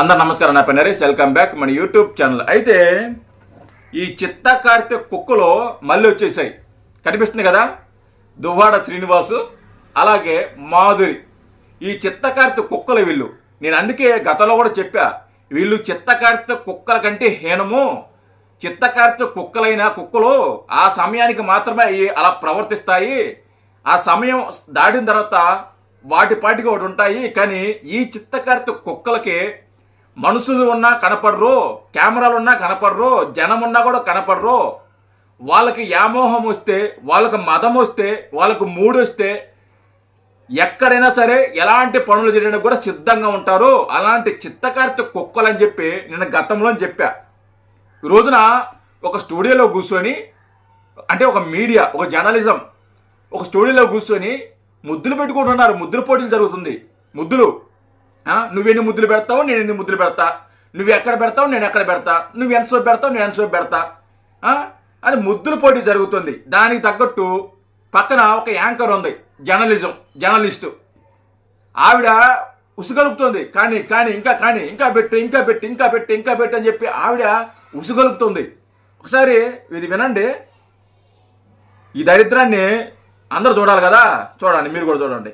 అందరు నమస్కారం నా పేరు నరేష్ వెల్కమ్ బ్యాక్ మన యూట్యూబ్ ఛానల్. అయితే ఈ చిత్తకారిత కుక్కలో మళ్ళీ వచ్చేసాయి. కనిపిస్తుంది కదా? దువ్వాడ శ్రీనివాసు అలాగే మాధురి. ఈ చిత్తకారిత కుక్కలు వీళ్ళు. నేను అందుకే గతంలో కూడా చెప్పా వీళ్ళు చిత్తకారిత కుక్కల కంటే హీనము. చిత్తకారిత కుక్కలైన కుక్కలు ఆ సమయానికి మాత్రమే అవి అలా ప్రవర్తిస్తాయి. ఆ సమయం దాటిన తర్వాత వాటి పాటికి ఒకటి ఉంటాయి. కానీ ఈ చిత్తకారిత కుక్కలకి మనుషులు ఉన్నా కనపడరు కెమెరాలు ఉన్నా కనపడరు జనం ఉన్నా కూడా కనపడరు వాళ్ళకి వ్యామోహం వస్తే వాళ్ళకి మదం వస్తే వాళ్ళకు మూడు వస్తే ఎక్కడైనా సరే ఎలాంటి పనులు చేయడానికి కూడా సిద్ధంగా ఉంటారు. అలాంటి చిత్తకారిత కుక్కలు అని చెప్పి నేను గతంలో చెప్పా. ఈ రోజున ఒక స్టూడియోలో కూర్చొని అంటే ఒక మీడియా ఒక జర్నలిజం ఒక స్టూడియోలో కూర్చొని ముద్దులు పెట్టుకుంటున్నారు. ముద్దుల పోటీలు జరుగుతుంది. ముద్దులు. నువ్వెన్ని ముద్దులు పెడతావు నేను ఎన్ని ముద్దులు పెడతా? నువ్వు ఎక్కడ పెడతావు నేను ఎక్కడ పెడతా? నువ్వు ఎంత సోపు పెడతావు నేను ఎంతసేపు పెడతా? అని ముద్దుల పోటీ జరుగుతుంది. దానికి తగ్గట్టు పక్కన ఒక యాంకర్ ఉంది జర్నలిజం జర్నలిస్టు. ఆవిడ ఉసుగలుపుతుంది కానీ కానీ ఇంకా కానీ ఇంకా పెట్టు ఇంకా పెట్టి ఇంకా పెట్టి ఇంకా పెట్టి అని చెప్పి ఆవిడ ఉసుగలుపుతుంది. ఒకసారి ఇది వినండి. ఈ దరిద్రాన్ని అందరూ చూడాలి కదా? చూడండి మీరు కూడా చూడండి.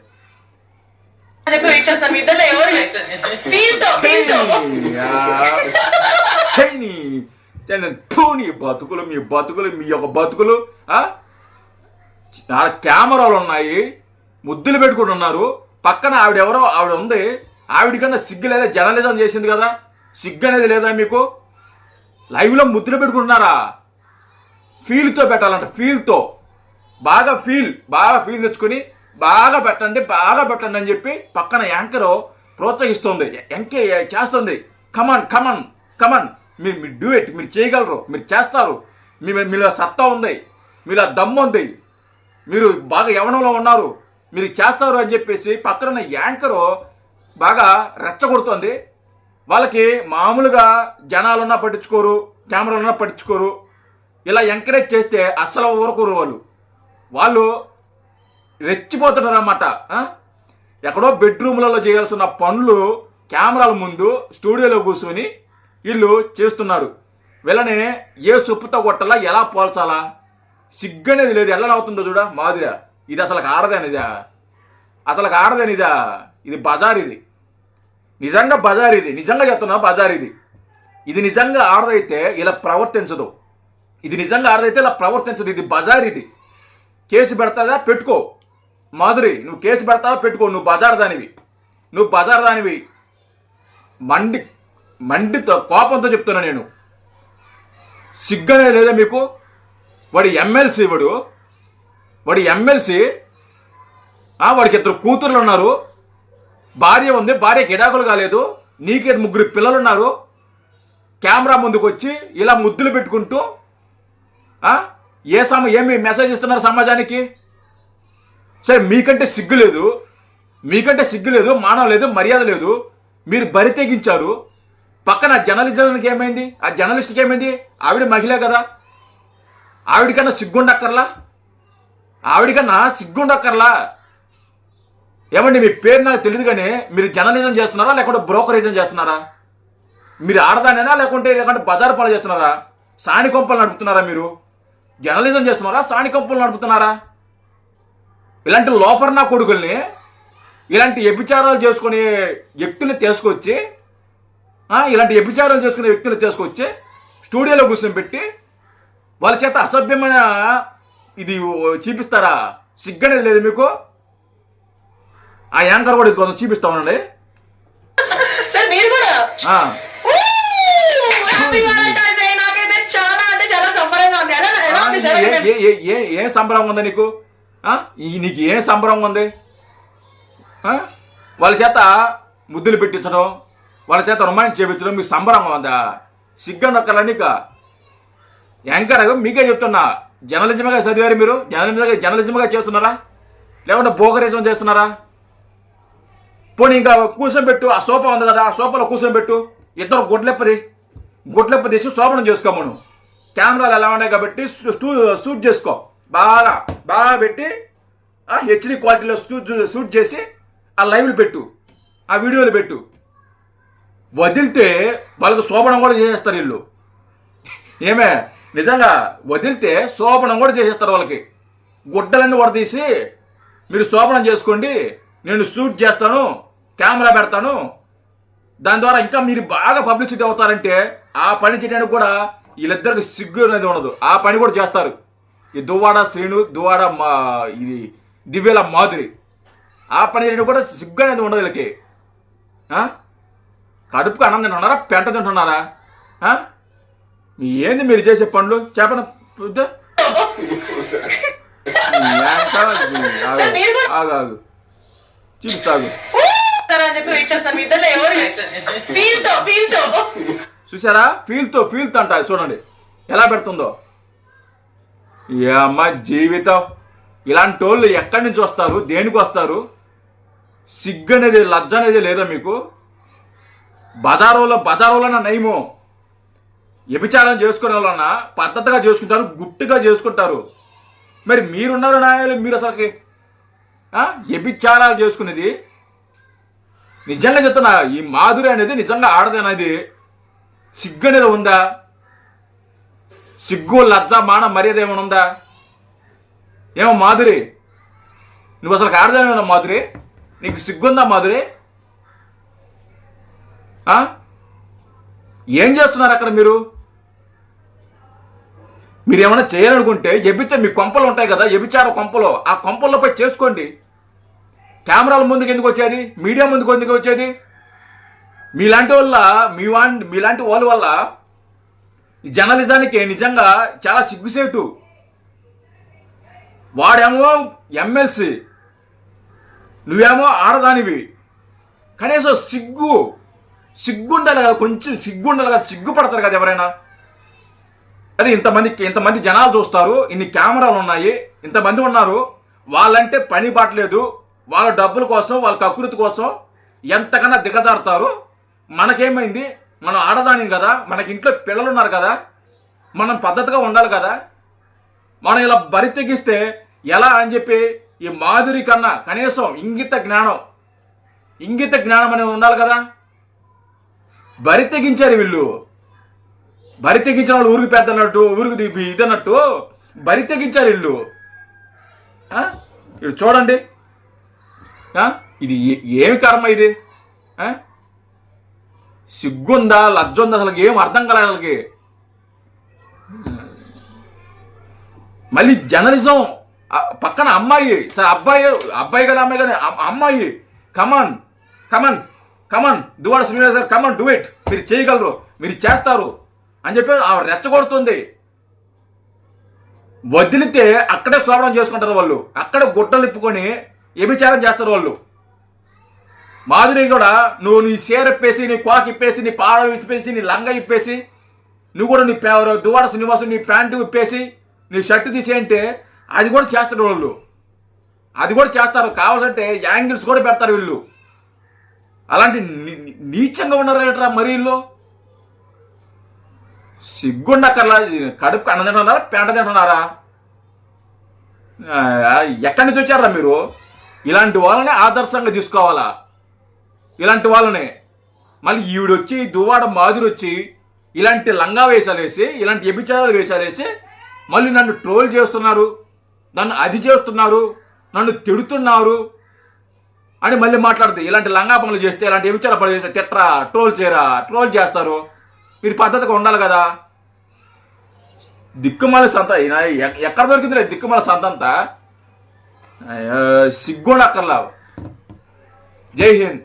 చెప్పి వెయిట్ చేస్తాను. మీ ఇద్దరు ఎవరు నీ బతుకులు మీ బతుకులు మీ యొక్క బతుకులు ఆ? ఆ కెమెరాలు ఉన్నాయి. ముద్దులు పెట్టుకుని ఉన్నారు. పక్కన ఆవిడ ఎవరో ఆవిడ ఉంది. ఆవిడ కన్నా సిగ్గు లేదా? జర్నలిజం చేసింది కదా. సిగ్గు అనేది లేదా మీకు? లైవ్లో ముద్దులు పెట్టుకుంటున్నారా? ఫీల్తో పెట్టాలంట. ఫీల్తో బాగా ఫీల్ బాగా ఫీల్ తెచ్చుకొని బాగా పెట్టండి బాగా పెట్టండి అని చెప్పి పక్కన యాంకరు ప్రోత్సహిస్తుంది. ఎంకే చేస్తుంది. కమన్ కమన్ కమన్ మీరు మీరు డూ ఇట్ మీరు చేయగలరు మీరు చేస్తారు. మీ మీలో సత్తా ఉంది మీలో దమ్ము ఉంది. మీరు బాగా యవనంలో ఉన్నారు మీరు చేస్తారు అని చెప్పేసి పక్కన ఉన్న యాంకరు బాగా రెచ్చగొడుతుంది. వాళ్ళకి మామూలుగా జనాలున్నా పట్టించుకోరు కెమెరాలున్నా పట్టించుకోరు. ఇలా ఎంకరేజ్ చేస్తే అస్సలు ఊరుకోరు వాళ్ళు. వాళ్ళు రెచ్చిపోతున్నారు అన్నమాట ఎక్కడో బెడ్రూమ్లలో చేయాల్సిన పనులు కెమెరాల ముందు స్టూడియోలో కూర్చొని వీళ్ళు చేస్తున్నారు. వీళ్ళని ఏ సొప్పుతో కొట్టాలా ఎలా పోల్చాలా? సిగ్గనేది లేదు. ఎలా అవుతుందో చూడ మాదిరా. ఇది అసలు ఆడదనిదా అసలు ఆడదనిదా ఇది బజార్ ఇది. నిజంగా బజార్ ఇది. నిజంగా చెప్తున్నా బజార్ ఇది. ఇది నిజంగా ఆడదైతే ఇలా ప్రవర్తించదు. ఇది నిజంగా ఆడదైతే ఇలా ప్రవర్తించదు. ఇది బజార్ ఇది. కేసు పెడతాదా? పెట్టుకో. మాధురి నువ్వు కేసు పెడతావా? పెట్టుకో. నువ్వు బజార్ దానివి నువ్వు బజార్ దానివి మండి మండితో కోపంతో చెప్తున్నా నేను. సిగ్గనే లేదా మీకు? వాడి ఎమ్మెల్సీ వాడు వాడి ఎమ్మెల్సీ వాడికి ఇద్దరు కూతుర్లు ఉన్నారు. భార్య ఉంది భార్యకి ఎడాకులు కాలేదు. నీకే ముగ్గురు పిల్లలు ఉన్నారు. కెమెరా ముందుకు వచ్చి ఇలా ముద్దులు పెట్టుకుంటూ ఏ సమ ఏమి మెసేజ్ ఇస్తున్నారు సమాజానికి? సరే మీకంటే సిగ్గు లేదు. మీకంటే సిగ్గు లేదు మానవ లేదు మర్యాద లేదు. మీరు బరి తెగించారు. పక్కన జర్నలిజానికి ఏమైంది? ఆ జర్నలిస్ట్కి ఏమైంది? ఆవిడ మహిళ కదా. ఆవిడకన్నా సిగ్గుండక్కర్లా? ఆవిడకన్నా సిగ్గుండక్కర్లా? ఏమండి మీ పేరు నాకు తెలియదు కానీ మీరు జర్నలిజం చేస్తున్నారా లేకుంటే బ్రోకరేజం చేస్తున్నారా? మీరు ఆడదానేనా లేకుంటే లేకుంటే బజార్ పాలు చేస్తున్నారా? సాని కొంపలు నడుపుతున్నారా మీరు? జర్నలిజం చేస్తున్నారా సాని కొంపలు నడుపుతున్నారా? ఇలాంటి లోపర్నా కొడుకుల్ని ఇలాంటి వ్యభిచారాలు చేసుకునే వ్యక్తుల్ని తీసుకొచ్చి ఇలాంటి వ్యభిచారాలు చేసుకునే వ్యక్తులు తీసుకొచ్చి స్టూడియోలో కూర్చొని పెట్టి వాళ్ళ చేత అసభ్యమైన ఇది చూపిస్తారా? సిగ్గనేది లేదు మీకు? ఆ యాంకర్ కూడా ఇది కొంచెం చూపిస్తా ఉండండి. చాలా సంబరంగా ఉంది. ఏ- ఏ- ఏ- ఏ- ఏ సంబరం నీకు? ఈ నీకు ఏ సంబరం ఉంది? వాళ్ళ చేత ముద్దులు పెట్టించడం వాళ్ళ చేత రొమాన్స్ చేపించడం మీకు సంబరంగా ఉందా? సిగ్గనొక్కల నీక? యాంకర్ మీకే చెప్తున్నా. జర్నలిజంగా చదివారు మీరు? జర్నలిజంగా జర్నలిజంగా చేస్తున్నారా? లేకుంటే బోగరిజం చేస్తున్నారా? పోనీ ఇంకా కూర్చొని పెట్టు. ఆ సోఫా ఉంది కదా ఆ సోఫాలో కూర్చొని పెట్టు. ఇద్దరు గుడ్లెప్పది. గుడ్లెప్ప తీసి శోభనం చేసుకోమను. కెమెరాలు ఎలా ఉన్నాయి కాబట్టి స్టూ షూట్ చేసుకో. బాగా బాగా పెట్టి హెచ్డి క్వాలిటీలో షూట్ షూట్ చేసి ఆ లైవ్లు పెట్టు ఆ వీడియోలు పెట్టు. వదిలితే వాళ్ళకి శోభనం కూడా చేసేస్తారు వీళ్ళు. ఏమే? నిజంగా వదిలితే శోభనం కూడా చేసేస్తారు వాళ్ళకి. గుడ్డలన్నీ వడదీసి మీరు శోభనం చేసుకోండి నేను షూట్ చేస్తాను కెమెరా పెడతాను. దాని ద్వారా ఇంకా మీరు బాగా పబ్లిసిటీ అవుతారంటే ఆ పని చేయడానికి కూడా వీళ్ళిద్దరికి సిగ్గు అనేది ఉండదు. ఆ పని కూడా చేస్తారు. ఈ దువ్వాడ శ్రీను దువ్వాడ మా ఇది దివ్యల మాధురి. ఆ పని చేయడానికి కూడా సిగ్గు అనేది ఉండదు వీళ్ళకి. ఆ? కడుపుకు అన్నం తింటున్నారా పెంట తింటున్నారా? ఏంది మీరు చేసే పనులు? చెప్పను వద్దు. ఈ ఏంట? ఆగు, ఆగు. ఆగు చూపిస్తాగు చూసారా ఫీల్తో ఫీల్తో. అంట చూడండి. ఎలా పెడుతుందో. ఏమ్మ జీవితం. ఇలాంటి వాళ్ళు ఎక్కడి నుంచి వస్తారు? దేనికి వస్తారు? సిగ్గు అనేది లజ్జ అనేది లేదా మీకు? బజారులో బజారులో నయము. వ్యభిచారం చేసుకునే వాళ్ళన్న పద్ధతిగా చేసుకుంటారు గుట్టుగా చేసుకుంటారు. మరి మీరున్నారు నాయాలు మీరు అసలుకి వ్యభిచారాలు చేసుకునేది. నిజంగా చెప్తున్నా ఈ మాధురి అనేది నిజంగా ఆడదనేది సిగ్గు అనేది ఉందా? సిగ్గు లజ్జ మాన మర్యాద ఏమైనా ఉందా? ఏమో మాధురి. నువ్వు అసలు ఆడదానేమన్నా మాధురి? నీకు సిగ్గుందా మాధురి? ఏం చేస్తున్నారు అక్కడ మీరు? మీరు ఏమైనా చేయాలనుకుంటే ఎబితే మీ కొంపలు ఉంటాయి కదా ఎబిచార కొంపలు. ఆ కొంపలపై చేసుకోండి. కెమెరాల ముందుకు ఎందుకు వచ్చేది? మీడియా ముందుకు ఎందుకు వచ్చేది? మీలాంటి వల్ల మీ వా మీలాంటి వాళ్ళ వల్ల జర్నలిజానికి నిజంగా చాలా సిగ్గుసేటు వాడేమో ఎమ్మెల్సీ నువ్వేమో ఆడదానివి. కనీసం సిగ్గు సిగ్గుండాలి కదా కొంచెం సిగ్గుండాలి కదా సిగ్గుపడతారు కదా ఎవరైనా. అదే ఇంతమంది ఇంతమంది జనాలు చూస్తారు ఇన్ని కెమెరాలు ఉన్నాయి ఇంతమంది ఉన్నారు. వాళ్ళంటే పని పట్టలేదు వాళ్ళ డబ్బుల కోసం వాళ్ళ కకృతి కోసం ఎంతకన్నా దిగజారుతారు. మనకేమైంది? మనం ఆడదాని కదా మనకి ఇంట్లో పిల్లలు ఉన్నారు కదా మనం పద్ధతిగా ఉండాలి కదా. మనం ఇలా బరి తెగిస్తే ఎలా అని చెప్పి ఈ మాధురి కన్నా కనీసం ఇంగిత జ్ఞానం ఇంగిత జ్ఞానం అనేది ఉండాలి కదా. బరి తెగించారు వీళ్ళు. బరి తెగించిన వాళ్ళు ఊరికి పెద్ద అన్నట్టు ఊరికి ఇదన్నట్టు ఇది అన్నట్టు బరి తెగించారు వీళ్ళు. చూడండి. ఇది ఏ- ఏమి కర్మ ఇది? ఆ? సిగ్గుందా? లజ్జుందా అసలు ఏం అర్థం కలగ వాళ్ళకి మళ్ళీ జర్నలిజం పక్కన అమ్మాయి. సరే అబ్బాయి అబ్బాయి కదా అమ్మాయి కదా అమ్మాయి. Come on come on come on Duvvada Srinivas గారు కమన్ డూ ఇట్ మీరు చేయగలరు మీరు చేస్తారు. అని చెప్పి ఆవిడ రెచ్చగొడుతుంది. వదిలితే అక్కడే శోభనం చేసుకుంటారు వాళ్ళు. అక్కడ గుట్టలు ఇప్పుకొని వ్యభిచారం చేస్తారు వాళ్ళు. మాధురి కూడా నువ్వు నీ చీర ఇప్పేసి నీ కోక ఇప్పేసి నీ పాడ ఇప్పేసి నీ లంగ ఇప్పేసి నువ్వు కూడా నీ పే- దువాడ శ్రీనివాసు నీ ప్యాంటు ఇప్పేసి నీ షర్ట్ తీసేయంటే అది కూడా చేస్తారు వాళ్ళు. అది కూడా చేస్తారు. కావాల్సంటే యాంగిల్స్ కూడా పెడతారు వీళ్ళు. అలాంటి నీచంగా ఉన్నారు ఏంట్రా మరి వీళ్ళు? సిగ్గుండక్కర్లా. కడుపు అన్నం తింటున్నారా పెంట తింటున్నారా? ఎక్కడి నుంచి వచ్చారా మీరు? ఇలాంటి వాళ్ళని ఆదర్శంగా తీసుకోవాలా? ఇలాంటి వాళ్ళనే. మళ్ళీ ఈవిడొచ్చి దువ్వాడ మాదిరి వచ్చి ఇలాంటి లంగా వేసాలేసి ఇలాంటి వ్యభిచారాలు వేసాలేసి మళ్ళీ నన్ను ట్రోల్ చేస్తున్నారు నన్ను అది చేస్తున్నారు నన్ను తిడుతున్నారు అని మళ్ళీ మాట్లాడుతుంది ఇలాంటి లంగా పనులు చేస్తే ఇలాంటి వ్యభిచార పనులు చేస్తే తిట్టరా ట్రోల్ చేయరా ట్రోల్ చేస్తారు. మీరు పద్ధతిగా ఉండాలి కదా. దిక్కుమాల సంత ఎక్కడ దొరికింది ఎక్కడ దొరికిందిలే దిక్కుమాల సంత అంతా? అయ్యో, సిగ్గుండక్కర్లా. జై హింద్.